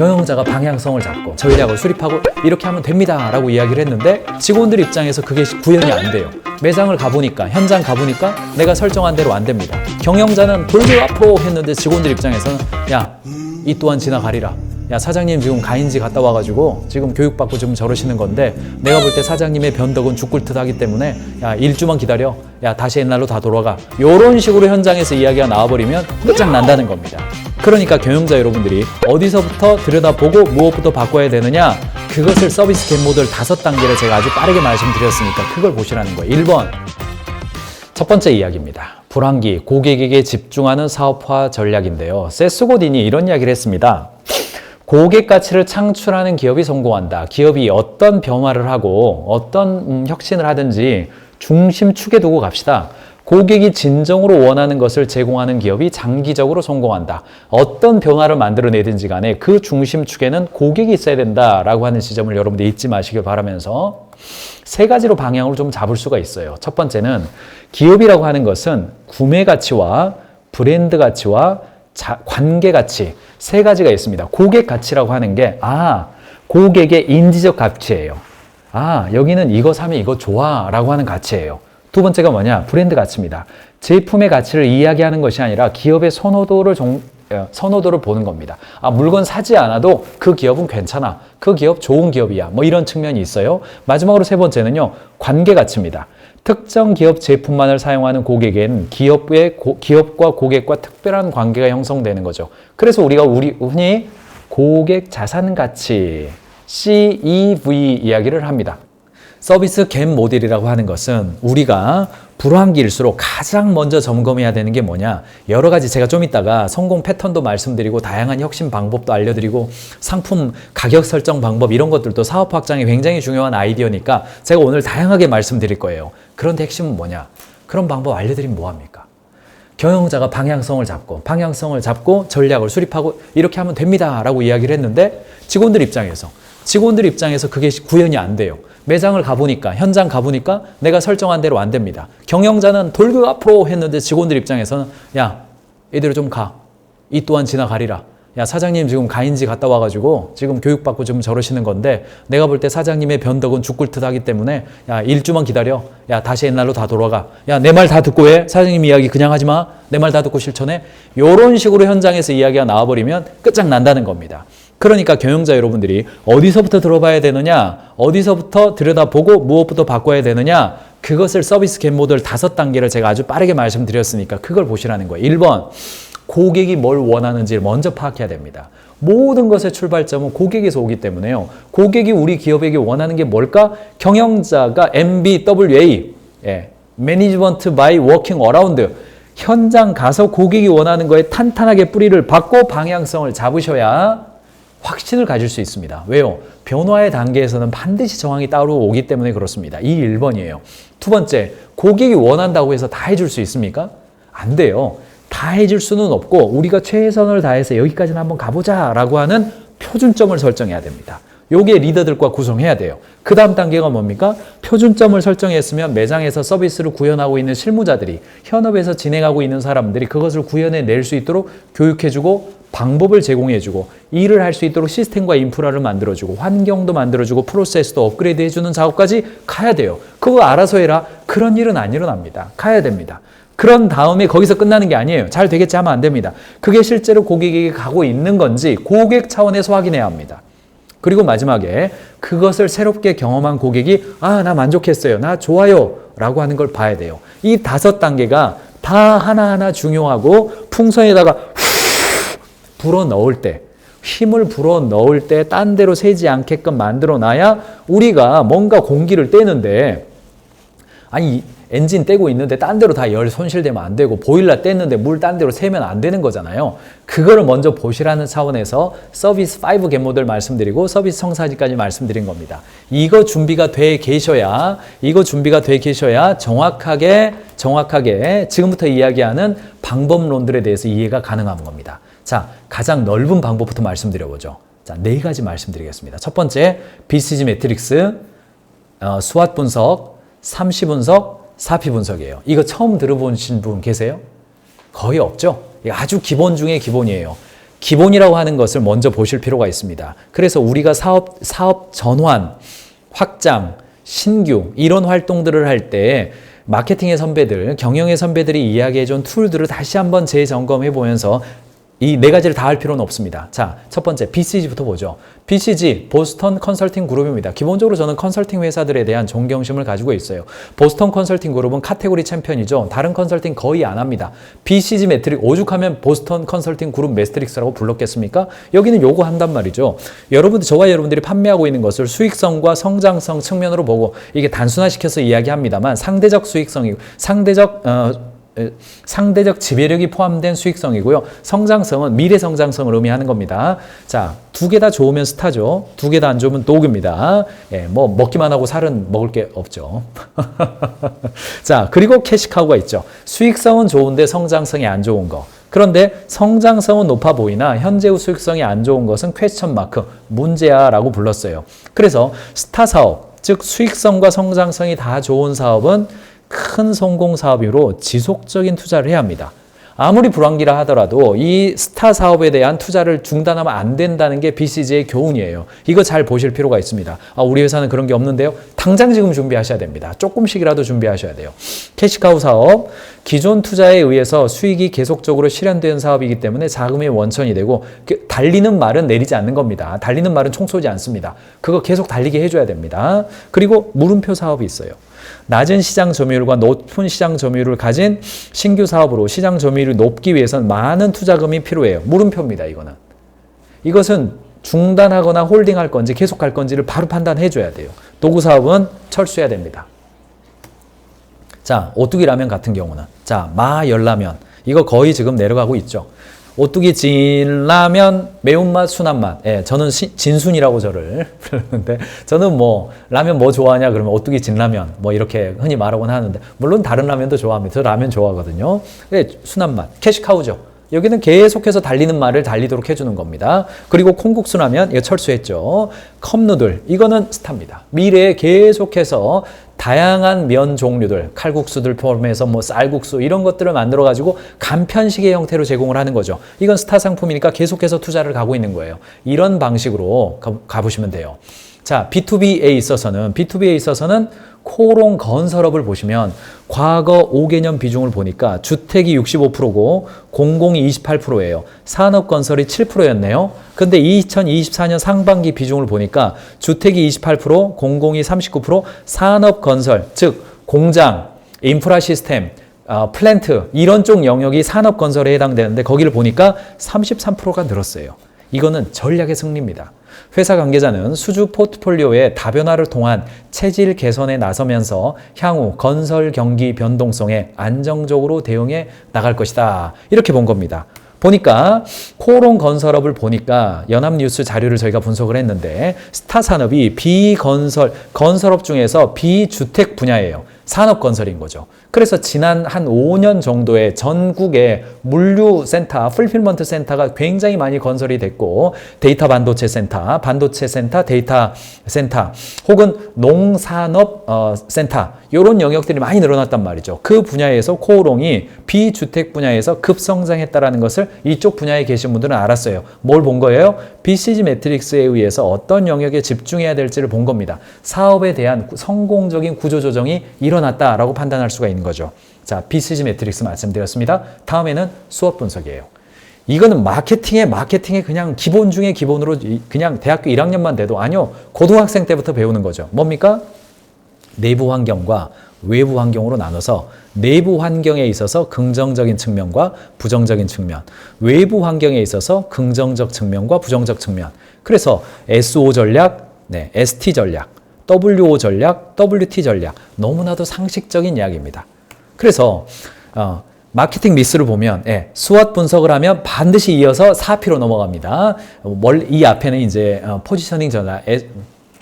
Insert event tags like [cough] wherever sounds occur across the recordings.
경영자가 방향성을 잡고 전략을 수립하고 이렇게 하면 됩니다 라고 이야기를 했는데 직원들 입장에서 그게 구현이 안 돼요. 매장을 가보니까 현장 가보니까 내가 설정한 대로 안 됩니다. 경영자는 돌고 앞으로 했는데 직원들 입장에서는 야 이 또한 지나가리라 야 사장님 지금 가인지 갔다 와가지고 지금 교육받고 좀 저러시는 건데 내가 볼 때 사장님의 변덕은 죽을 듯하기 때문에 야 일주만 기다려 야 다시 옛날로 다 돌아가 요런 식으로 현장에서 이야기가 나와버리면 끝장난다는 겁니다 그러니까 경영자 여러분들이 어디서부터 들여다보고 무엇부터 바꿔야 되느냐 그것을 서비스 갭 모델 다섯 단계를 제가 아주 빠르게 말씀드렸으니까 그걸 보시라는 거예요 1번 첫 번째 이야기입니다. 불황기, 고객에게 집중하는 사업화 전략인데요. 세스고딘이 이런 이야기를 했습니다. 고객 가치를 창출하는 기업이 성공한다. 기업이 어떤 변화를 하고 어떤 음, 혁신을 하든지 중심축에 두고 갑시다. 고객이 진정으로 원하는 것을 제공하는 기업이 장기적으로 성공한다. 어떤 변화를 만들어내든지 간에 그 중심축에는 고객이 있어야 된다라고 하는 지점을 여러분들 잊지 마시길 바라면서 세 가지로 방향을 좀 잡을 수가 있어요. 첫 번째는 기업이라고 하는 것은 구매 가치와 브랜드 가치와 자, 관계 가치 세 가지가 있습니다. 고객 가치라고 하는 게 아, 고객의 인지적 가치예요. 아, 여기는 이거 사면 이거 좋아 라고 하는 가치예요. 두 번째가 뭐냐? 브랜드 가치입니다. 제품의 가치를 이야기하는 것이 아니라 기업의 선호도를 종, 어, 선호도를 보는 겁니다. 아, 물건 사지 않아도 그 기업은 괜찮아. 그 기업 좋은 기업이야. 뭐 이런 측면이 있어요. 마지막으로 세 번째는요. 관계 가치입니다. 특정 기업 제품만을 사용하는 고객엔 기업의 고, 기업과 고객과 특별한 관계가 형성되는 거죠. 그래서 우리가 우리 흔히 고객 자산 가치 CEV 이야기를 합니다. 서비스 갭 모델이라고 하는 것은 우리가 불황기일수록 가장 먼저 점검해야 되는 게 뭐냐? 여러 가지 제가 좀 이따가 성공 패턴도 말씀드리고 다양한 혁신 방법도 알려드리고 상품 가격 설정 방법 이런 것들도 사업 확장에 굉장히 중요한 아이디어니까 제가 오늘 다양하게 말씀드릴 거예요. 그런데 핵심은 뭐냐? 그런 방법 알려드리면 뭐합니까? 경영자가 방향성을 잡고 방향성을 잡고 전략을 수립하고 이렇게 하면 됩니다 라고 이야기를 했는데 직원들 입장에서 직원들 입장에서 그게 구현이 안 돼요 매장을 가보니까 현장 가보니까 내가 설정한 대로 안 됩니다. 경영자는 돌고 앞으로 했는데 직원들 입장에서는 야 이대로 좀 가. 이 또한 지나가리라. 야 사장님 지금 가인지 갔다 와가지고 지금 교육받고 좀 저러시는 건데 내가 볼 때 사장님의 변덕은 죽을 듯 하기 때문에 야 일주만 기다려. 야 다시 옛날로 다 돌아가. 야 내 말 다 듣고 해. 사장님 이야기 그냥 하지 마. 내 말 다 듣고 실천해. 요런 식으로 현장에서 이야기가 나와버리면 끝장난다는 겁니다. 그러니까 경영자 여러분들이 어디서부터 들어봐야 되느냐, 어디서부터 들여다보고 무엇부터 바꿔야 되느냐, 그것을 서비스 갭 모델 다섯 단계를 제가 아주 빠르게 말씀드렸으니까 그걸 보시라는 거예요. 1번, 고객이 뭘 원하는지를 먼저 파악해야 됩니다. 모든 것의 출발점은 고객에서 오기 때문에요. 고객이 우리 기업에게 원하는 게 뭘까? 경영자가 MBWA, 예, Management by Working Around, 현장 가서 고객이 원하는 거에 탄탄하게 뿌리를 받고 방향성을 잡으셔야 확신을 가질 수 있습니다. 왜요? 변화의 단계에서는 반드시 정황이 따로 오기 때문에 그렇습니다. 이 1번이에요. 두 번째, 고객이 원한다고 해서 다 해줄 수 있습니까? 안 돼요. 다 해줄 수는 없고 우리가 최선을 다해서 여기까지는 한번 가보자 라고 하는 표준점을 설정해야 됩니다. 요게 리더들과 구성해야 돼요. 그 다음 단계가 뭡니까? 표준점을 설정했으면 매장에서 서비스를 구현하고 있는 실무자들이 현업에서 진행하고 있는 사람들이 그것을 구현해 낼 수 있도록 교육해주고 방법을 제공해주고 일을 할 수 있도록 시스템과 인프라를 만들어주고 환경도 만들어주고 프로세스도 업그레이드 해주는 작업까지 가야 돼요. 그거 알아서 해라. 그런 일은 안 일어납니다. 가야 됩니다. 그런 다음에 거기서 끝나는 게 아니에요. 잘 되겠지 하면 안 됩니다. 그게 실제로 고객에게 가고 있는 건지 고객 차원에서 확인해야 합니다. 그리고 마지막에 그것을 새롭게 경험한 고객이 아, 나 만족했어요. 나 좋아요. 라고 하는 걸 봐야 돼요. 이 다섯 단계가 다 하나하나 중요하고 풍선에다가 불어 넣을 때 힘을 불어 넣을 때 딴 데로 새지 않게끔 만들어 놔야 우리가 뭔가 공기를 떼는데 아니 엔진 떼고 있는데 딴 데로 다 열 손실되면 안 되고 보일러 뗐는데 물 딴 데로 새면 안 되는 거잖아요. 그거를 먼저 보시라는 차원에서 서비스 5 갯모델 말씀드리고 서비스 청사지까지 말씀드린 겁니다. 이거 준비가 돼 계셔야 이거 준비가 돼 계셔야 정확하게 정확하게 지금부터 이야기하는 방법론들에 대해서 이해가 가능한 겁니다. 자, 가장 넓은 방법부터 말씀드려보죠. 자, 네 가지 말씀드리겠습니다. 첫 번째, BCG 매트릭스, 어, 수학 분석, 삼시 분석, 사피 분석이에요. 이거 처음 들어보신 분 계세요? 거의 없죠? 아주 기본 중에 기본이에요. 기본이라고 하는 것을 먼저 보실 필요가 있습니다. 그래서 우리가 사업, 사업 전환, 확장, 신규 이런 활동들을 할 때 마케팅의 선배들, 경영의 선배들이 이야기해 준 툴들을 다시 한번 재점검해 보면서 이 네 가지를 다 할 필요는 없습니다. 자, 첫 번째 BCG부터 보죠. BCG 보스턴 컨설팅 그룹입니다. 기본적으로 저는 컨설팅 회사들에 대한 존경심을 가지고 있어요. 보스턴 컨설팅 그룹은 카테고리 챔피언이죠. 다른 컨설팅 거의 안 합니다. BCG 매트릭 오죽하면 보스턴 컨설팅 그룹 매트릭스라고 불렀겠습니까? 여기는 요거 한단 말이죠. 여러분들 저와 여러분들이 판매하고 있는 것을 수익성과 성장성 측면으로 보고 이게 단순화시켜서 이야기합니다만 상대적 수익성이고 상대적 어, 에, 상대적 지배력이 포함된 수익성이고요. 성장성은 미래 성장성을 의미하는 겁니다. 자, 두 개 다 좋으면 스타죠. 두 개 다 안 좋으면 도그입니다. 예, 뭐 먹기만 하고 살은 먹을 게 없죠. [laughs] 자, 그리고 캐시카우가 있죠. 수익성은 좋은데 성장성이 안 좋은 거. 그런데 성장성은 높아 보이나 현재의 수익성이 안 좋은 것은 퀘스천 마크, 문제야라고 불렀어요. 그래서 스타 사업, 즉 수익성과 성장성이 다 좋은 사업은 큰 성공 사업으로 지속적인 투자를 해야 합니다. 아무리 불황기라 하더라도 이 스타 사업에 대한 투자를 중단하면 안 된다는 게 BCG의 교훈이에요. 이거 잘 보실 필요가 있습니다. 아, 우리 회사는 그런 게 없는데요. 당장 지금 준비하셔야 됩니다. 조금씩이라도 준비하셔야 돼요. 캐시카우 사업, 기존 투자에 의해서 수익이 계속적으로 실현된 사업이기 때문에 자금의 원천이 되고 그 달리는 말은 내리지 않는 겁니다. 달리는 말은 총 쏘지 않습니다. 그거 계속 달리게 해줘야 됩니다. 그리고 물음표 사업이 있어요. 낮은 시장 점유율과 높은 시장 점유율을 가진 신규 사업으로 시장 점유율이 높기 위해서는 많은 투자금이 필요해요. 물음표입니다, 이거는. 이것은 중단하거나 홀딩할 건지 계속 할 건지를 바로 판단해 줘야 돼요. 도구 사업은 철수해야 됩니다. 자, 오뚜기 라면 같은 경우는 자, 마 열라면 이거 거의 지금 내려가고 있죠. 오뚜기 진라면 매운맛 순한맛. 예, 저는 시, 진순이라고 저를 [laughs] 부르는데 저는 뭐 라면 뭐 좋아하냐 그러면 오뚜기 진라면 뭐 이렇게 흔히 말하곤 하는데 물론 다른 라면도 좋아합니다. 저 라면 좋아하거든요. 예, 순한맛. 캐시카우죠 여기는 계속해서 달리는 말을 달리도록 해주는 겁니다. 그리고 콩국수라면 이거 철수했죠. 컵누들 이거는 스타입니다. 미래에 계속해서 다양한 면 종류들, 칼국수들 포함해서 뭐 쌀국수 이런 것들을 만들어 가지고 간편식의 형태로 제공을 하는 거죠. 이건 스타 상품이니까 계속해서 투자를 가고 있는 거예요. 이런 방식으로 가, 가보시면 돼요. 자, B2B에 있어서는 B2B에 있어서는 코롱 건설업을 보시면 과거 5개년 비중을 보니까 주택이 65%고 공공이 28%예요. 산업 건설이 7%였네요. 근데 2024년 상반기 비중을 보니까 주택이 28%, 공공이 39%, 산업 건설, 즉 공장, 인프라 시스템, 어, 플랜트 이런 쪽 영역이 산업 건설에 해당되는데 거기를 보니까 33%가 늘었어요. 이거는 전략의 승리입니다. 회사 관계자는 수주 포트폴리오의 다변화를 통한 체질 개선에 나서면서 향후 건설 경기 변동성에 안정적으로 대응해 나갈 것이다. 이렇게 본 겁니다. 보니까 코롱 건설업을 보니까 연합뉴스 자료를 저희가 분석을 했는데 스타 산업이 비건설 건설업 중에서 비주택 분야예요. 산업 건설인 거죠. 그래서 지난 한 5년 정도에 전국에 물류 센터, 풀필먼트 센터가 굉장히 많이 건설이 됐고 데이터 반도체 센터, 반도체 센터, 데이터 센터 혹은 농산업 어, 센터 이런 영역들이 많이 늘어났단 말이죠. 그 분야에서 코오롱이 비주택 분야에서 급성장했다라는 것을 이쪽 분야에 계신 분들은 알았어요. 뭘 본 거예요? BCG 매트릭스에 의해서 어떤 영역에 집중해야 될지를 본 겁니다. 사업에 대한 성공적인 구조조정이 일어 났다라고 판단할 수가 있는 거죠. 자, BCG 매트릭스 말씀드렸습니다. 다음에는 수업 분석이에요. 이거는 마케팅의 마케팅의 그냥 기본 중에 기본으로 그냥 대학교 1학년만 돼도 아니요. 고등학생 때부터 배우는 거죠. 뭡니까? 내부 환경과 외부 환경으로 나눠서 내부 환경에 있어서 긍정적인 측면과 부정적인 측면, 외부 환경에 있어서 긍정적 측면과 부정적 측면. 그래서 SO 전략, 네, ST 전략, WO 전략, WT 전략. 너무나도 상식적인 이야기입니다. 그래서 어, 마케팅 미스를 보면 예, 수වත් 분석을 하면 반드시 이어서 4P로 넘어갑니다. 이 앞에는 이제 어, 포지셔닝 전략,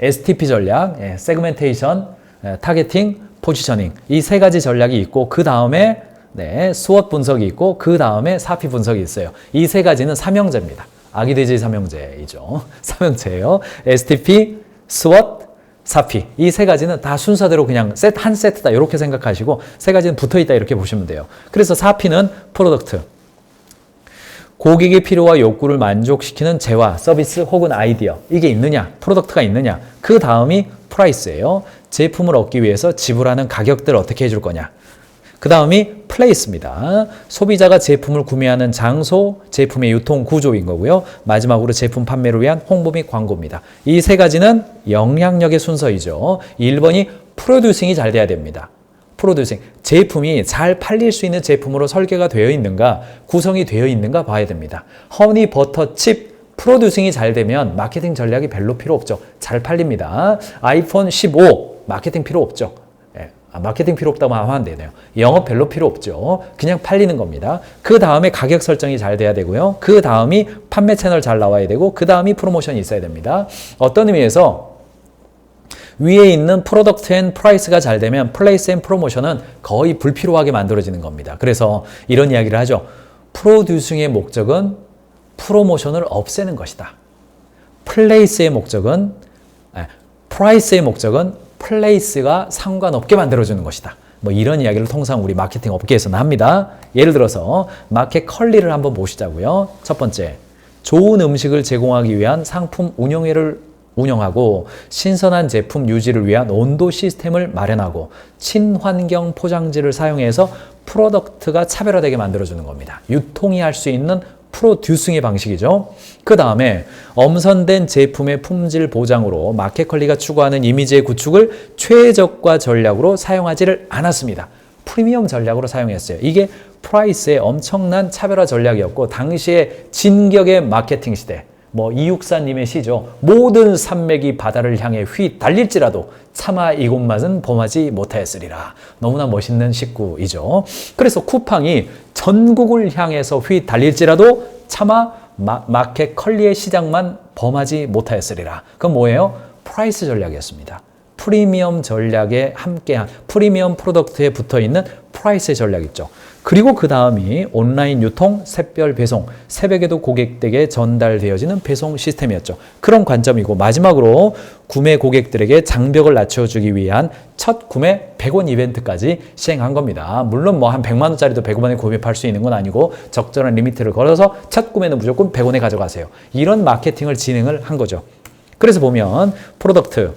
STP 전략, 예, 세그멘테이션, 예, 타겟팅, 포지셔닝 이 세 가지 전략이 있고 그 다음에 네, 수업 분석이 있고 그 다음에 4P 분석이 있어요. 이 세 가지는 삼형제입니다. 아기 돼지 삼형제이죠. [laughs] 삼형제예요. STP, SWOT, 사피 이 세 가지는 다 순서대로 그냥 세트 한 세트다 이렇게 생각하시고 세 가지는 붙어 있다 이렇게 보시면 돼요. 그래서 사피는 프로덕트 고객의 필요와 욕구를 만족시키는 재화, 서비스 혹은 아이디어 이게 있느냐, 프로덕트가 있느냐. 그 다음이 프라이스예요. 제품을 얻기 위해서 지불하는 가격들을 어떻게 해줄 거냐. 그 다음이 플레이스입니다. 소비자가 제품을 구매하는 장소, 제품의 유통 구조인 거고요. 마지막으로 제품 판매를 위한 홍보 및 광고입니다. 이 세 가지는 영향력의 순서이죠. 1번이 프로듀싱이 잘 돼야 됩니다. 프로듀싱. 제품이 잘 팔릴 수 있는 제품으로 설계가 되어 있는가, 구성이 되어 있는가 봐야 됩니다. 허니 버터 칩 프로듀싱이 잘 되면 마케팅 전략이 별로 필요 없죠. 잘 팔립니다. 아이폰 15 마케팅 필요 없죠. 예, 아, 마케팅 필요 없다고 하면 안 되네요. 영업 별로 필요 없죠. 그냥 팔리는 겁니다. 그 다음에 가격 설정이 잘 돼야 되고요. 그 다음이 판매 채널 잘 나와야 되고, 그 다음이 프로모션이 있어야 됩니다. 어떤 의미에서 위에 있는 프로덕트 앤 프라이스가 잘 되면 플레이스 앤 프로모션은 거의 불필요하게 만들어지는 겁니다. 그래서 이런 이야기를 하죠. 프로듀싱의 목적은 프로모션을 없애는 것이다. 플레이스의 목적은 아, 프라이스의 목적은 플레이스가 상관없게 만들어주는 것이다. 뭐 이런 이야기를 통상 우리 마케팅 업계에서는 합니다. 예를 들어서 마켓 컬리를 한번 보시자고요. 첫 번째, 좋은 음식을 제공하기 위한 상품 운영회를 운영하고 신선한 제품 유지를 위한 온도 시스템을 마련하고 친환경 포장지를 사용해서 프로덕트가 차별화되게 만들어주는 겁니다. 유통이 할 수 있는 프로듀싱의 방식이죠. 그 다음에 엄선된 제품의 품질 보장으로 마켓컬리가 추구하는 이미지의 구축을 최저가 전략으로 사용하지를 않았습니다. 프리미엄 전략으로 사용했어요. 이게 프라이스의 엄청난 차별화 전략이었고 당시의 진격의 마케팅 시대. 뭐 이육사님의 시죠. 모든 산맥이 바다를 향해 휘 달릴지라도 차마 이곳 맛은 범하지 못하였으리라. 너무나 멋있는 식구이죠. 그래서 쿠팡이 전국을 향해서 휘 달릴지라도 차마 마, 마켓 컬리의 시장만 범하지 못하였으리라. 그건 뭐예요? 프라이스 전략이었습니다. 프리미엄 전략에 함께한 프리미엄 프로덕트에 붙어 있는 프라이스 전략 있죠. 그리고 그 다음이 온라인 유통, 샛별 배송, 새벽에도 고객에게 전달되어지는 배송 시스템이었죠. 그런 관점이고 마지막으로 구매 고객들에게 장벽을 낮춰주기 위한 첫 구매 100원 이벤트까지 시행한 겁니다. 물론 뭐 한 100만 원짜리도 100원에 구매할 수 있는 건 아니고 적절한 리미트를 걸어서 첫 구매는 무조건 100원에 가져가세요. 이런 마케팅을 진행을 한 거죠. 그래서 보면 프로덕트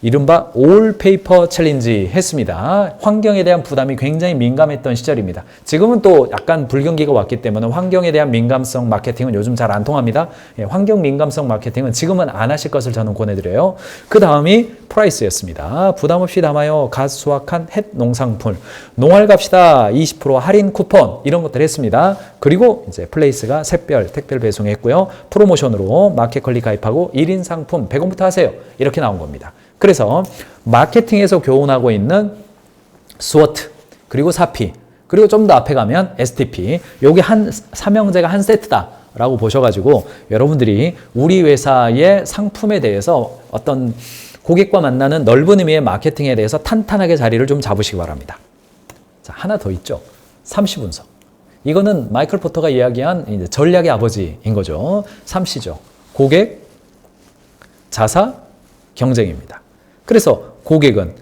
이른바 올페이퍼 챌린지 했습니다. 환경에 대한 부담이 굉장히 민감했던 시절입니다. 지금은 또 약간 불경기가 왔기 때문에 환경에 대한 민감성 마케팅은 요즘 잘 안 통합니다. 예, 환경 민감성 마케팅은 지금은 안 하실 것을 저는 권해드려요. 그 다음이 프라이스였습니다. 부담 없이 담아요. 갓 수확한 햇 농산물. 농활 갑시다. 20% 할인 쿠폰. 이런 것들 했습니다. 그리고 이제 플레이스가 샛별 택별 배송했고요. 프로모션으로 마켓컬리 가입하고 1인 상품 100원부터 하세요. 이렇게 나온 겁니다. 그래서 마케팅에서 교훈하고 있는 스워트 그리고 사피 그리고 좀 더 앞에 가면 STP 여기 한 삼형제가 한 세트다 라고 보셔가지고 여러분들이 우리 회사의 상품에 대해서 어떤 고객과 만나는 넓은 의미의 마케팅에 대해서 탄탄하게 자리를 좀 잡으시기 바랍니다. 자 하나 더 있죠. 30분석. 이거는 마이클 포터가 이야기한 전략의 아버지인 거죠. 3C죠. 고객, 자사, 경쟁입니다. 그래서 고객은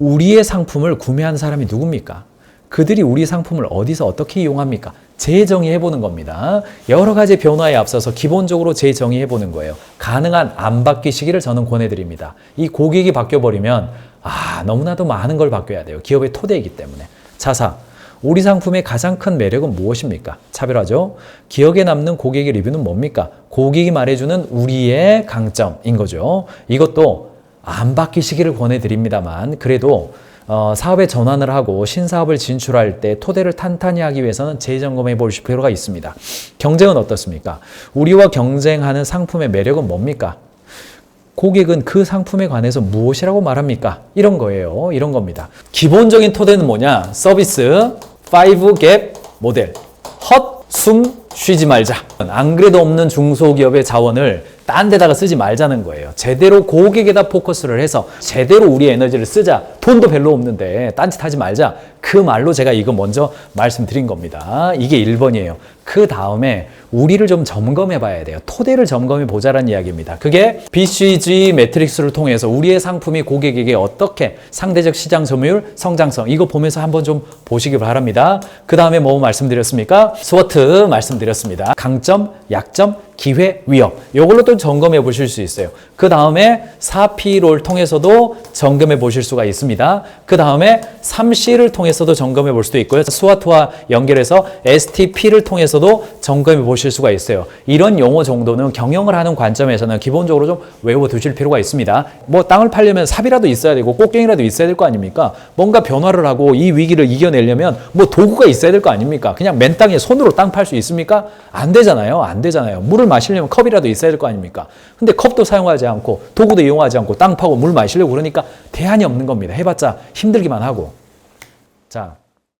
우리의 상품을 구매한 사람이 누굽니까? 그들이 우리 상품을 어디서 어떻게 이용합니까? 재정의해 보는 겁니다. 여러 가지 변화에 앞서서 기본적으로 재정의해 보는 거예요. 가능한 안 바뀌시기를 저는 권해드립니다. 이 고객이 바뀌어버리면 아 너무나도 많은 걸 바뀌어야 돼요. 기업의 토대이기 때문에. 자사. 우리 상품의 가장 큰 매력은 무엇입니까? 차별하죠. 기억에 남는 고객의 리뷰는 뭡니까? 고객이 말해주는 우리의 강점인 거죠. 이것도 안 바뀌시기를 권해드립니다만 그래도 어, 사업에 전환을 하고 신사업을 진출할 때 토대를 탄탄히 하기 위해서는 재점검해 볼 필요가 있습니다. 경쟁은 어떻습니까? 우리와 경쟁하는 상품의 매력은 뭡니까? 고객은 그 상품에 관해서 무엇이라고 말합니까? 이런 거예요. 이런 겁니다. 기본적인 토대는 뭐냐? 서비스, 5갭 모델. 헛, 숨, 쉬지 말자. 안 그래도 없는 중소기업의 자원을 딴 데다가 쓰지 말자는 거예요. 제대로 고객에다 포커스를 해서 제대로 우리 에너지를 쓰자. 돈도 별로 없는데 딴짓 하지 말자. 그 말로 제가 이거 먼저 말씀드린 겁니다. 이게 1번이에요. 그 다음에 우리를 좀 점검해 봐야 돼요. 토대를 점검해 보자라는 이야기입니다. 그게 BCG 매트릭스를 통해서 우리의 상품이 고객에게 어떻게 상대적 시장 점유율, 성장성 이거 보면서 한번 좀 보시기 바랍니다. 그 다음에 뭐 말씀드렸습니까? 스워트 말씀드렸습니다. 강점, 약점, 기회, 위협. 이걸로 또 점검해 보실 수 있어요. 그 다음에 4P를 통해서도 점검해 보실 수가 있습니다. 그 다음에 3C를 통해서도 점검해 볼 수도 있고요. 스와트와 연결해서 STP를 통해서도 점검해 보실 수가 있어요. 이런 용어 정도는 경영을 하는 관점에서는 기본적으로 좀 외워 두실 필요가 있습니다. 뭐 땅을 팔려면 삽이라도 있어야 되고 꽃갱이라도 있어야 될 거 아닙니까? 뭔가 변화를 하고 이 위기를 이겨내려면 뭐 도구가 있어야 될 거 아닙니까? 그냥 맨 땅에 손으로 땅 팔 수 있습니까? 안 되잖아요. 안 되잖아요. 물을 마시려면 컵이라도 있어야 될 거 아닙니까? 근데 컵도 사용하지 않고 도구도 이용하지 않고 땅 파고 물 마시려고 그러니까 대안이 없는 겁니다. 해봤자 힘들기만 하고. 자,